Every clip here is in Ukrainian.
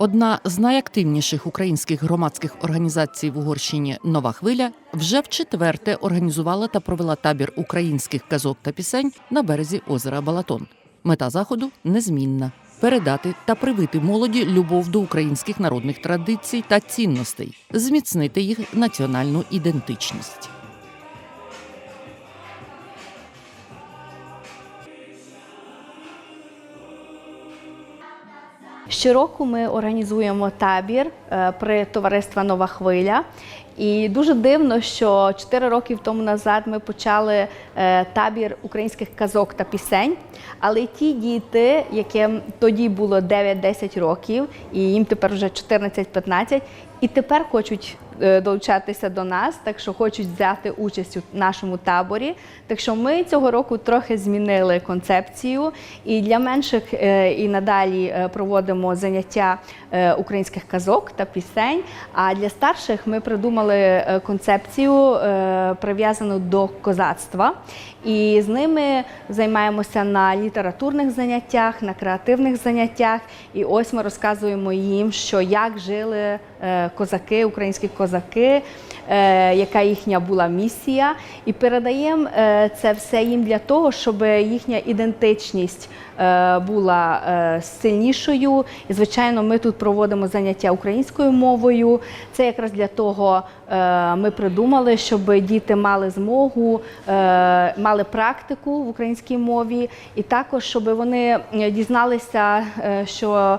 Одна з найактивніших українських громадських організацій в Угорщині Нова хвиля вже вчетверте організувала та провела табір українських казок та пісень на березі озера Балатон. Мета заходу незмінна передати та привити молоді любов до українських народних традицій та цінностей, зміцнити їх національну ідентичність. Щороку ми організуємо табір е, при товариства Нова хвиля. І дуже дивно, що 4 роки тому назад ми почали е, табір українських казок та пісень. Але ті діти, яким тоді було 9-10 років, і їм тепер вже 14-15, і тепер хочуть е, долучатися до нас, так що хочуть взяти участь у нашому таборі. Так що ми цього року трохи змінили концепцію, і для менших е, і надалі е, проводимо заняття українських казок та пісень. А для старших ми придумали концепцію прив'язану до козацтва. І з ними займаємося на літературних заняттях, на креативних заняттях. І ось ми розказуємо їм, що як жили козаки, українські козаки, е, яка їхня була місія, і передаємо е, це все їм для того, щоб їхня ідентичність е, була сильнішою. І, звичайно, ми тут проводимо заняття українською мовою. Це якраз для того ми придумали, щоб діти мали змогу, мали практику в українській мові, і також, щоб вони дізналися, що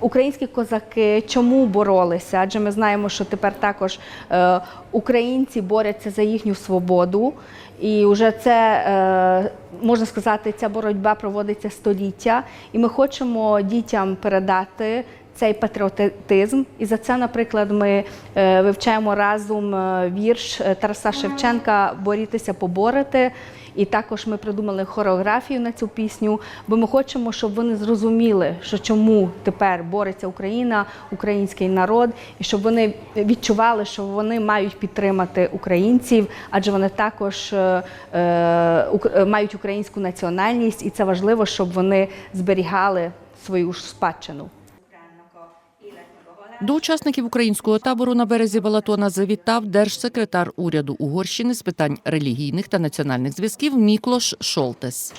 Українські козаки чому боролися? Адже ми знаємо, що тепер також е, українці борються за їхню свободу, і вже це е, можна сказати, ця боротьба проводиться століття, і ми хочемо дітям передати. Цей патріотизм, і за це, наприклад, ми е, вивчаємо разом вірш Тараса Шевченка Борітися, поборити. І також ми придумали хореографію на цю пісню, бо ми хочемо, щоб вони зрозуміли, що чому тепер бореться Україна, український народ, і щоб вони відчували, що вони мають підтримати українців, адже вони також е, е, е, мають українську національність, і це важливо, щоб вони зберігали свою ж спадщину. До учасників українського табору на березі Балатона завітав держсекретар уряду Угорщини з питань релігійних та національних зв'язків Міклош Шолтес.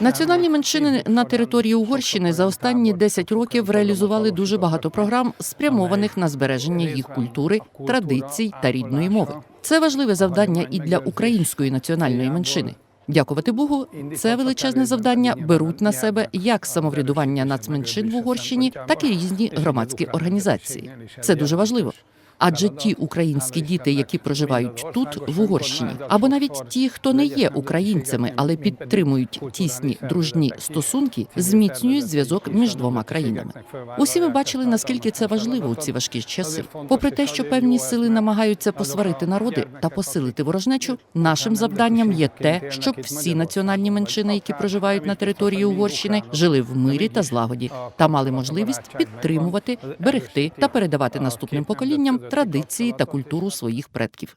Національні меншини на території Угорщини за останні 10 років реалізували дуже багато програм, спрямованих на збереження їх культури, традицій та рідної мови. Це важливе завдання і для української національної меншини. Дякувати Богу, це величезне завдання беруть на себе як самоврядування нацменшин в Угорщині, так і різні громадські організації. Це дуже важливо. Адже ті українські діти, які проживають тут, в Угорщині, або навіть ті, хто не є українцями, але підтримують тісні дружні стосунки, зміцнюють зв'язок між двома країнами. Усі ми бачили, наскільки це важливо у ці важкі часи. Попри те, що певні сили намагаються посварити народи та посилити ворожнечу, нашим завданням є те, щоб всі національні меншини, які проживають на території Угорщини, жили в мирі та злагоді та мали можливість підтримувати, берегти та передавати наступним поколінням традиції та культуру своїх предків.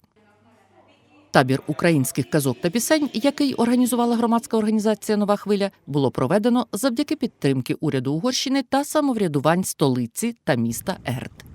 Табір українських казок та пісень, який організувала громадська організація Нова хвиля, було проведено завдяки підтримки уряду Угорщини та самоврядувань столиці та міста Ерт.